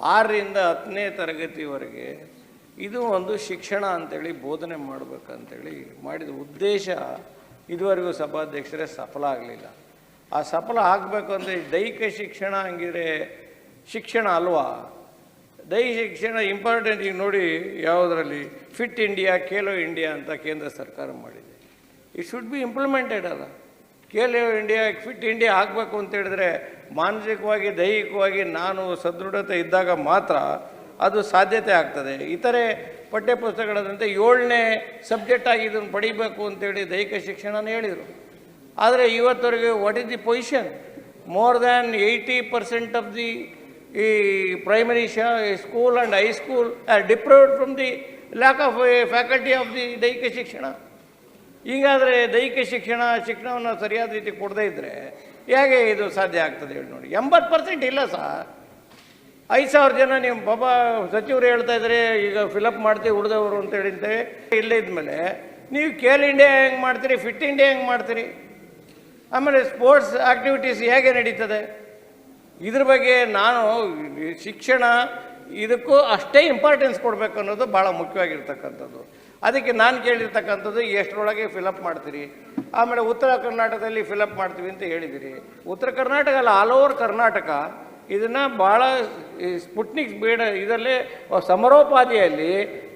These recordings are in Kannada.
ಆರರಿಂದ ಹತ್ತನೇ ತರಗತಿವರೆಗೆ ಇದು ಒಂದು ಶಿಕ್ಷಣ ಅಂತೇಳಿ ಬೋಧನೆ ಮಾಡಬೇಕಂತೇಳಿ ಮಾಡಿದ ಉದ್ದೇಶ ಇದುವರೆಗೂ ಸಭಾಧ್ಯಕ್ಷರೇ ಸಫಲ ಆಗಲಿಲ್ಲ. ಆ ಸಫಲ ಆಗಬೇಕು ಅಂದರೆ ದೈಹಿಕ ಶಿಕ್ಷಣ ಹಂಗಿದ್ರೆ ಶಿಕ್ಷಣ ಅಲ್ವಾ? ದೈಹಿಕ ಶಿಕ್ಷಣ ಇಂಪಾರ್ಟೆಂಟ್ ಈಗ ನೋಡಿ ಯಾವುದರಲ್ಲಿ? ಫಿಟ್ ಇಂಡಿಯಾ ಖೇಲೋ ಇಂಡಿಯಾ ಅಂತ ಕೇಂದ್ರ ಸರ್ಕಾರ ಮಾಡಿದೆ. ಇಟ್ ಶುಡ್ ಬಿ ಇಂಪ್ಲಿಮೆಂಟೆಡ್ ಅಲ್ಲ. ಖೇಲೋ ಇಂಡಿಯಾ ಫಿಟ್ ಇಂಡಿಯಾ ಆಗಬೇಕು ಅಂತ ಹೇಳಿದ್ರೆ ಮಾನಸಿಕವಾಗಿ, ದೈಹಿಕವಾಗಿ ನಾನು ಸದೃಢತೆ ಇದ್ದಾಗ ಮಾತ್ರ ಅದು ಸಾಧ್ಯತೆ ಆಗ್ತದೆ. ಇತರೆ ಪಠ್ಯಪುಸ್ತಕಗಳಂತೆ ಏಳನೇ ಸಬ್ಜೆಕ್ಟಾಗಿ ಇದನ್ನು ಪಡಿಬೇಕು ಅಂತೇಳಿ ದೈಹಿಕ ಶಿಕ್ಷಣನ ಹೇಳಿದರು. ಆದರೆ ಇವತ್ತವರೆಗೆ what is the position more than eighty percent of the ಈ primary Shah school and high school are deprived from the lack of faculty of the ದೈಹಿಕ ಶಿಕ್ಷಣ. ಹೀಗಾದರೆ ದೈಹಿಕ ಶಿಕ್ಷಣ, ಶಿಕ್ಷಣವನ್ನು ಸರಿಯಾದ ರೀತಿ ಕೊಡದೇ ಇದ್ದರೆ ಹೇಗೆ ಇದು ಸಾಧ್ಯ ಆಗ್ತದೆ ಹೇಳಿ ನೋಡಿ. ಎಂಬತ್ತು ಪರ್ಸೆಂಟ್ ಇಲ್ಲ ಸರ್ ಐದು ಸಾವಿರ ಜನ ನೀವು ಬಾಬಾ ಸಚಿವರು ಹೇಳ್ತಾ ಇದ್ದಾರೆ ಈಗ ಫಿಲಪ್ ಮಾಡ್ತೀವಿ ಉಳಿದವರು ಅಂತ ಹೇಳಿದ್ದೆ ಇಲ್ಲೇ ಇದ್ಮೇಲೆ ನೀವು ಕೇಲ್ ಇಂಡಿಯಾ ಹೆಂಗೆ ಮಾಡ್ತೀರಿ ಫಿಟ್ ಇಂಡಿಯಾ ಹೆಂಗೆ ಮಾಡ್ತೀರಿ? ಆಮೇಲೆ ಸ್ಪೋರ್ಟ್ಸ್ ಆ್ಯಕ್ಟಿವಿಟೀಸ್ ಹೇಗೆ ನಡೀತದೆ? ಇದ್ರ ಬಗ್ಗೆ ನಾನು ಶಿಕ್ಷಣ ಇದಕ್ಕೂ ಅಷ್ಟೇ ಇಂಪಾರ್ಟೆನ್ಸ್ ಕೊಡಬೇಕು ಅನ್ನೋದು ಭಾಳ ಮುಖ್ಯವಾಗಿರ್ತಕ್ಕಂಥದ್ದು. ಅದಕ್ಕೆ ನಾನು ಕೇಳಿರ್ತಕ್ಕಂಥದ್ದು ಎಷ್ಟರೊಳಗೆ ಫಿಲಪ್ ಮಾಡ್ತೀರಿ? ಆಮೇಲೆ ಉತ್ತರ ಕರ್ನಾಟಕದಲ್ಲಿ ಫಿಲಪ್ ಮಾಡ್ತೀವಿ ಅಂತ ಹೇಳಿದಿರಿ. ಉತ್ತರ ಕರ್ನಾಟಕ ಅಲ್ಲ ಆಲ್ ಓವರ್ ಕರ್ನಾಟಕ ಇದನ್ನು ಭಾಳ ಸ್ಪುಟ್ನಿಕ್ ಬೇಡ ಇದರಲ್ಲಿ ಸಮರೋಪಾದಿಯಲ್ಲಿ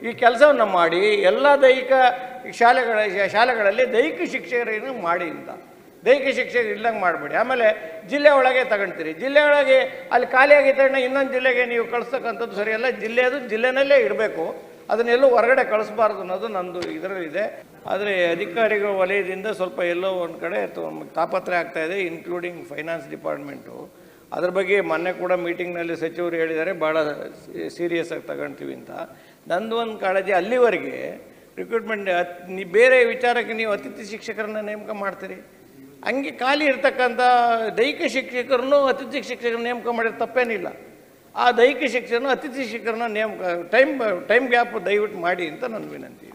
ಈ ಕೆಲಸವನ್ನು ಮಾಡಿ, ಎಲ್ಲ ದೈಹಿಕ ಶಾಲೆಗಳ, ಶಾಲೆಗಳಲ್ಲಿ ದೈಹಿಕ ಶಿಕ್ಷಕರನ್ನು ಮಾಡಿ ಅಂತ. ದೈಹಿಕ ಶಿಕ್ಷೆ ಇಲ್ಲಂಗೆ ಮಾಡಬೇಡಿ. ಆಮೇಲೆ ಜಿಲ್ಲೆ ಒಳಗೆ ತಗೊಳ್ತೀರಿ ಜಿಲ್ಲೆ ಒಳಗೆ ಅಲ್ಲಿ ಖಾಲಿ ತಕ್ಷಣ ಇನ್ನೊಂದು ಜಿಲ್ಲೆಗೆ ನೀವು ಕಳಿಸ್ತಕ್ಕಂಥದ್ದು ಸರಿಯಲ್ಲ ಜಿಲ್ಲೆದು ಜಿಲ್ಲೆನಲ್ಲೇ ಇಡಬೇಕು ಅದನ್ನೆಲ್ಲೂ ಹೊರಗಡೆ ಕಳಿಸ್ಬಾರ್ದು ಅನ್ನೋದು ನಂದು ಇದರಲ್ಲಿದೆ. ಆದರೆ ಅಧಿಕಾರಿಗಳ ವಲಯದಿಂದ ಸ್ವಲ್ಪ ಎಲ್ಲೋ ಒಂದು ಕಡೆ ತಾಪತ್ರೆ ಆಗ್ತಾ ಇದೆ ಇನ್ಕ್ಲೂಡಿಂಗ್ ಫೈನಾನ್ಸ್ ಡಿಪಾರ್ಟ್ಮೆಂಟು ಅದ್ರ ಬಗ್ಗೆ ಮೊನ್ನೆ ಕೂಡ ಮೀಟಿಂಗ್ನಲ್ಲಿ ಸಚಿವರು ಹೇಳಿದ್ದಾರೆ ಭಾಳ ಸೀರಿಯಸ್ ಆಗಿ ತಗೊಳ್ತೀವಿ ಅಂತ. ನಂದು ಒಂದು ಕಾಳಜಿ ಅಲ್ಲಿವರೆಗೆ ರಿಕ್ರೂಟ್ಮೆಂಟ್ ಬೇರೆ ವಿಚಾರಕ್ಕೆ ನೀವು ಅತಿಥಿ ಶಿಕ್ಷಕರನ್ನ ನೇಮಕ ಮಾಡ್ತೀರಿ? ಹಂಗೆ ಖಾಲಿ ಇರ್ತಕ್ಕಂಥ ದೈಹಿಕ ಶಿಕ್ಷಕರನ್ನು ಅತಿಥಿ ಶಿಕ್ಷಕರ ನೇಮಕ ಮಾಡಿದ್ರೆ ತಪ್ಪೇನಿಲ್ಲ. ಆ ದೈಹಿಕ ಶಿಕ್ಷಕರನ್ನು ಅತಿಥಿ ಶಿಕ್ಷಕರನ್ನ ನೇಮಕ ಟೈಮ್ ಟೈಮ್ ಗ್ಯಾಪ್ ದಯವಿಟ್ಟು ಮಾಡಿ ಅಂತ ನನ್ನ ವಿನಂತಿ.